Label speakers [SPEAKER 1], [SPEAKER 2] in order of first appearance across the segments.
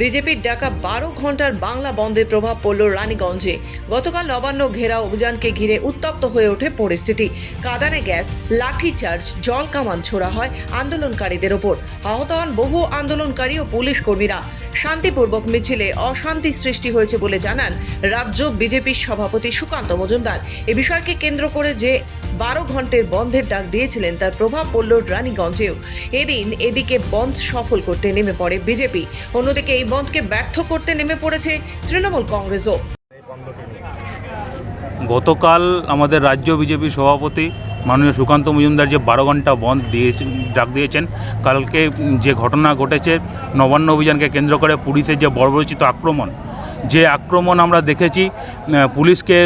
[SPEAKER 1] বিজেপির ডাকা বারো ঘণ্টার বাংলা বন্ধের প্রভাব পড়ল রানীগঞ্জে। গতকাল নবান্ন ঘেরা অভিযানকে ঘিরে উত্তপ্ত হয়ে ওঠে পরিস্থিতি। কাদানে গ্যাস লাঠিচার্জ জল কামান ছোড়া হয় আন্দোলনকারীদের ওপর। আহত হন বহু আন্দোলনকারী ও পুলিশ কর্মীরা। শান্তিপূর্বক মিছিলে অশান্তি সৃষ্টি হয়েছে বলে জানান রাজ্য বিজেপির সভাপতি সুকান্ত মজুমদার। এ বিষয়কে কেন্দ্র করে যে বারো ঘন্টের বন্ধের ডাক দিয়েছিলেন, তার প্রভাব পড়ল রানীগঞ্জেও। এদিন এদিকে বন্ধ সফল করতে নেমে পড়ে বিজেপি। অন্যদিকে এই বন্ধকে ব্যর্থ করতে নেমে পড়েছে তৃণমূল কংগ্রেসও।
[SPEAKER 2] গতকাল আমাদের রাজ্য বিজেপি সভাপতি মাননীয় সুকান্ত মজুমদার যে বারো ঘণ্টা বন্ধ দিয়েছেন ডাক দিয়েছেন, কালকে যে ঘটনা ঘটেছে, নবান্ন অভিযানকে কেন্দ্র করে পুলিশের যে বর্বরচিত আক্রমণ, যে আক্রমণ আমরা দেখেছি পুলিশকে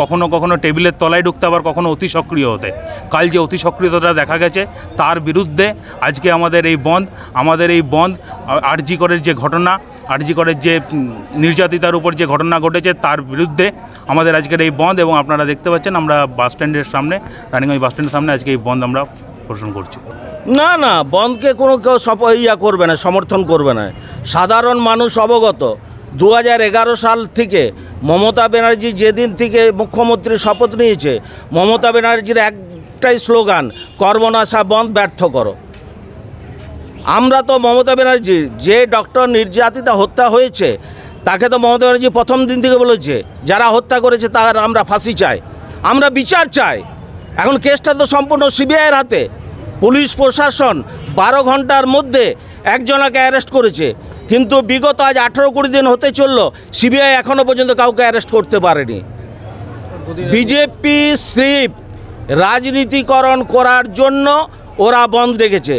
[SPEAKER 2] কখনো কখনো টেবিলের তলায় ঢুকতে আবার কখনো অতি সক্রিয় হতে। কাল যে অতি সক্রিয়তাটা দেখা গেছে, তার বিরুদ্ধে আজকে আমাদের এই বন্ধ, আমাদের এই বন্ধ আরজি করের যে ঘটনা, আরজি করের যে নির্যাতিতার উপর যে ঘটনা ঘটেছে, তার বিরুদ্ধে আমাদের আজকের এই বন্ধ এবং আপনারা দেখতে পাচ্ছেন, আমরা বাস স্ট্যান্ডের সামনে, রানিগঞ্জ বাস স্ট্যান্ডের সামনে আজকে এই বন্ধ আমরা পোষণ করছি।
[SPEAKER 3] না না, বন্ধকে কোনো কেউ সপ, ইয়া করবে না, সমর্থন করবে না। সাধারণ মানুষ অবগত। দু সাল থেকে মমতা ব্যানার্জি যেদিন থেকে মুখ্যমন্ত্রী শপথ নিয়েছে, মমতা ব্যানার্জির একটাই স্লোগান, কর্মনাশা বন্ধ, ব্যর্থ করো। আমরা তো মমতা ব্যানার্জি, যে ডক্টর নির্যাতিতা হত্যা হয়েছে, তাকে তো মমতা ব্যানার্জি প্রথম দিন থেকে বলেছে, যারা হত্যা করেছে তার আমরা ফাঁসি চাই। আমরা বিচার চাই। এখন কেসটা তো সম্পূর্ণ সিবিআইয়ের হাতে। পুলিশ প্রশাসন বারো ঘণ্টার মধ্যে একজনাকে অ্যারেস্ট করেছে। কিন্তু বিগত আজ আঠেরো কুড়ি দিন হতে চলল, সিবিআই এখনও পর্যন্ত কাউকে অ্যারেস্ট করতে পারেনি। বিজেপি স্লিপ রাজনীতিকরণ করার জন্য ওরা বন্ধ রেখেছে।